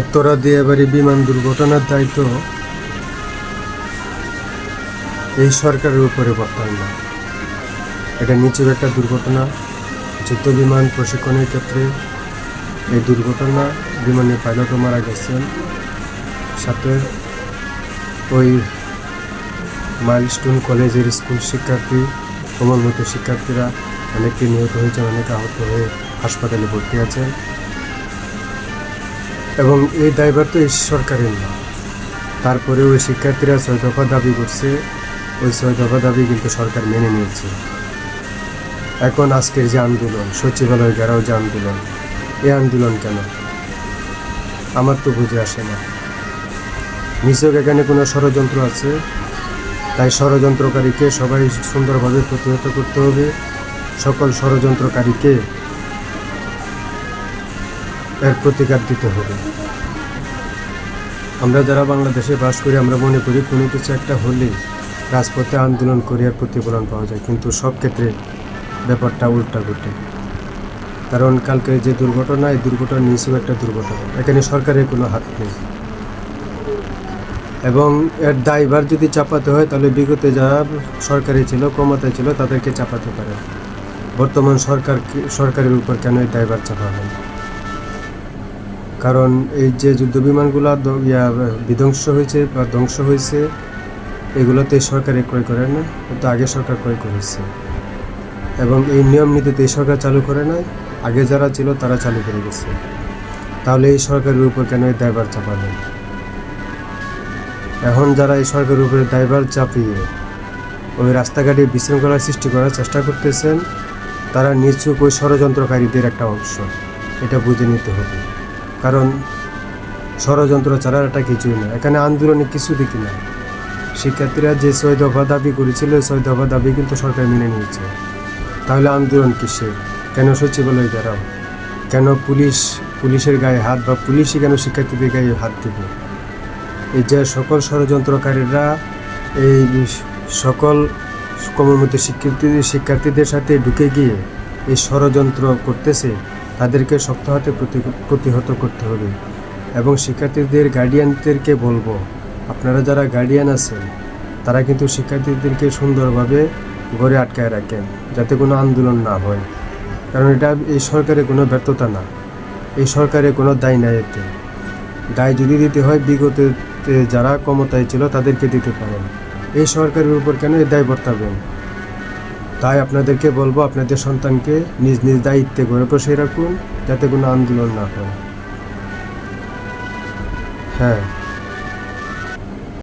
উত্তরা দিয়াবাড়ি বিমান দুর্ঘটনার দায়িত্ব এই সরকারের উপরে বর্তমান না। এটা নিচের একটা দুর্ঘটনা, যুদ্ধ বিমান প্রশিক্ষণের ক্ষেত্রে এই দুর্ঘটনা, বিমানের পাইলটও মারা গেছেন। সাথে ওই মাইলস্টোন কলেজের স্কুল শিক্ষার্থী কোমলমতি শিক্ষার্থীরা অনেকে নিহত হয়েছেন, অনেকে আহত হয়ে হাসপাতালে ভর্তি আছেন। এবং এই দায়ভার তো সরকারের না। তারপরে ওই শিক্ষার্থীরা ছয় দফা দাবি করছে, ওই ছয় দফা দাবি কিন্তু সরকার মেনে নিয়েছে। এখন আজকের যে আন্দোলন, সচিবালয় ঘেরাও যে আন্দোলন, এই আন্দোলন কেন? আমার তো বুঝে আসে না। নিশ্চয় এখানে কোনো ষড়যন্ত্র আছে? তাই ষড়যন্ত্রকারীকে সবাই সুন্দরভাবে প্রতিহত করতে হবে। সকল ষড়যন্ত্রকারীকে এর প্রতিকার দিতে হবে। আমরা যারা বাংলাদেশে বাস করি, আমরা মনে করি কোনো কিছু একটা হলে রাজপথে আন্দোলন করে আর প্রতিফলন পাওয়া যায়। কিন্তু সব ক্ষেত্রে ব্যাপারটা উল্টা ঘটে। কারণ কালকে যে দুর্ঘটনা, এই দুর্ঘটনা নিশ্চয় একটা দুর্ঘটনা। এখানে সরকারের কোনো হাত নেই। এবং এর দায়ভার যদি চাপাতে হয়, তাহলে বিগতে যারা সরকারি ছিল, ক্ষমতায় ছিল, তাদেরকে চাপাতে পারে। বর্তমান সরকার সরকারের উপর কেন এই দায়ভার চাপাবেন কারণ এই যে যুদ্ধ বিমানগুলো ইয়া, বিধ্বংস হয়েছে বা ধ্বংস হয়েছে, এগুলোতে সরকারে ক্রয় করে না, কিন্তু আগে সরকার ক্রয় করেছে। এবং এই নিয়ম নীতিতে সরকার চালু করে নাই, আগে যারা ছিল তারা চালু করে গেছে। তাহলে এই সরকারের উপর কেন এই দায়ভার চাপাবেন এখন যারা এই সরকারের উপরে দায়ভার চাপিয়ে ওই রাস্তাঘাটে বিশৃঙ্খলা সৃষ্টি করার চেষ্টা করতেছেন, তারা নিশ্চুক ওই ষড়যন্ত্রকারীদের একটা অংশ। এটা বুঝে নিতে হবে। কারণ ষড়যন্ত্র ছাড়া এটা কিছুই না এখানে আন্দোলনে কিছু দেখি না শিক্ষার্থীরা যে ছয় দফা দাবি করেছিল ছয় দফা দাবি কিন্তু সরকার মেনে নিয়েছে। তাহলে আন্দোলন কিসের? কেন সচিবালয় ঘেরাও কেন পুলিশ, পুলিশের গায়ে হাত বা পুলিশই কেন শিক্ষার্থীদের গায়ে হাত দেবে? এই যে সকল ষড়যন্ত্রকারীরা, এই সকল কর্মমত শিক্ষার্থীদের শিক্ষার্থীদের সাথে ঢুকে গিয়ে এই ষড়যন্ত্র করতেছে তাদেরকে শক্ত হাতে প্রতি- প্রতিহত করতে হবে। এবং শিক্ষার্থীদের গার্ডিয়ানদেরকে বলব, আপনারা যারা গার্ডিয়ান আছেন, তারা কিন্তু শিক্ষার্থীদেরকে সুন্দরভাবে ঘরে আটকায় রাখেন, যাতে কোনো আন্দোলন না হয়। কারণ এটা এই সরকারের কোনো ব্যর্থতা না। এই সরকারের কোনো দায় নাই এতে। দায় যদি দিতে হয়, বিগত যারা ক্ষমতায় ছিল, তাদেরকে দিতে পারেন। এই সরকারের উপর কেন এই দায় বর্তাবেন? তাই আপনাদেরকে বলব, আপনাদের সন্তানকে নিজ নিজ দায়িত্বে ঘরে বসে রাখুন, যাতে কোনো আন্দোলন না হয়। হ্যাঁ।